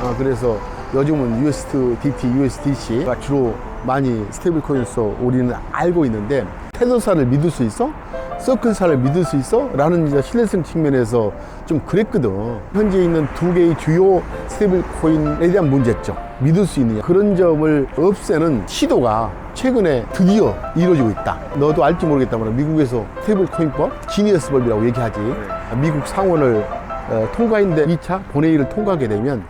어, 그래서 요즘은 USDT, USDC가 주로 많이 스테이블 코인으로서 우리는 알고 있는데 테더사를 믿을 수 있어? 서클사를 믿을 수 있어? 라는 신뢰성 측면에서 좀 그랬거든. 현재 있는 두 개의 주요 스테이블 코인에 대한 문제점. 믿을 수 있느냐. 그런 점을 없애는 시도가 최근에 드디어 이루어지고 있다. 너도 알지 모르겠다만 미국에서 스테이블 코인법, 지니어스법이라고 얘기하지. 미국 상원을 어, 통과인데 2차 본회의를 통과하게 되면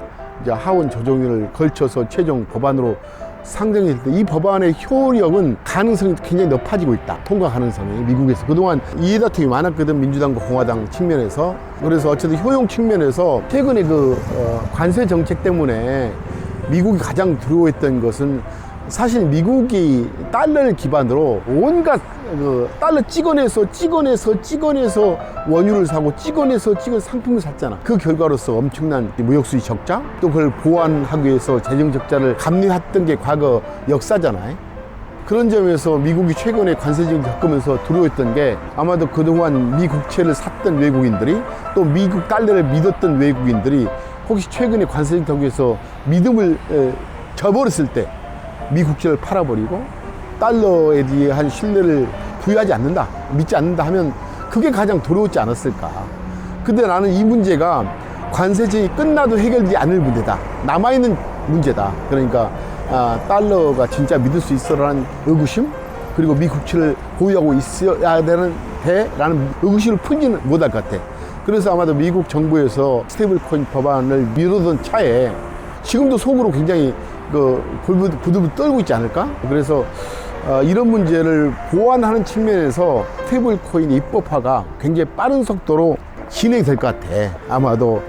이제 하원 조정위를 걸쳐서 최종 법안으로 상정했을 때 이 법안의 효력은 가능성이 굉장히 높아지고 있다. 통과 가능성이 미국에서 그동안 이해다툼이 많았거든 민주당과 공화당 측면에서 그래서 어쨌든 효용 측면에서 최근에 그 어, 관세 정책 때문에 미국이 가장 두려워했던 것은 사실 미국이 달러를 기반으로 온갖 그 달러 찍어내서 찍어내서 찍어내서 원유를 사고 찍어내서 찍어 상품을 샀잖아. 그 결과로서 엄청난 무역 수지 적자 또 그걸 보완하기 위해서 재정 적자를 감내했던 게 과거 역사잖아요. 그런 점에서 미국이 최근에 관세적을 겪으면서 두려워했던 게 아마도 그동안 미 국채를 샀던 외국인들이 또 미국 달러를 믿었던 외국인들이 혹시 최근에 관세적 덕에서 믿음을 에, 저버렸을 때 미국채를 팔아버리고 달러에 대한 신뢰를 부여하지 않는다, 믿지 않는다 하면 그게 가장 두려웠지 않았을까. 근데 나는 이 문제가 관세쟁이 끝나도 해결되지 않을 문제다. 남아있는 문제다. 그러니까 아, 달러가 진짜 믿을 수 있어라는 의구심 그리고 미국채를 보유하고 있어야 되는 대라는 의구심을 풀지는 못할 것 같아. 그래서 아마도 미국 정부에서 스테이블 코인 법안을 미루던 차에 지금도 속으로 굉장히 그 부들부들 떨고 있지 않을까? 그래서 어, 이런 문제를 보완하는 측면에서 스테이블 코인 입법화가 굉장히 빠른 속도로 진행될 것 같아. 아마도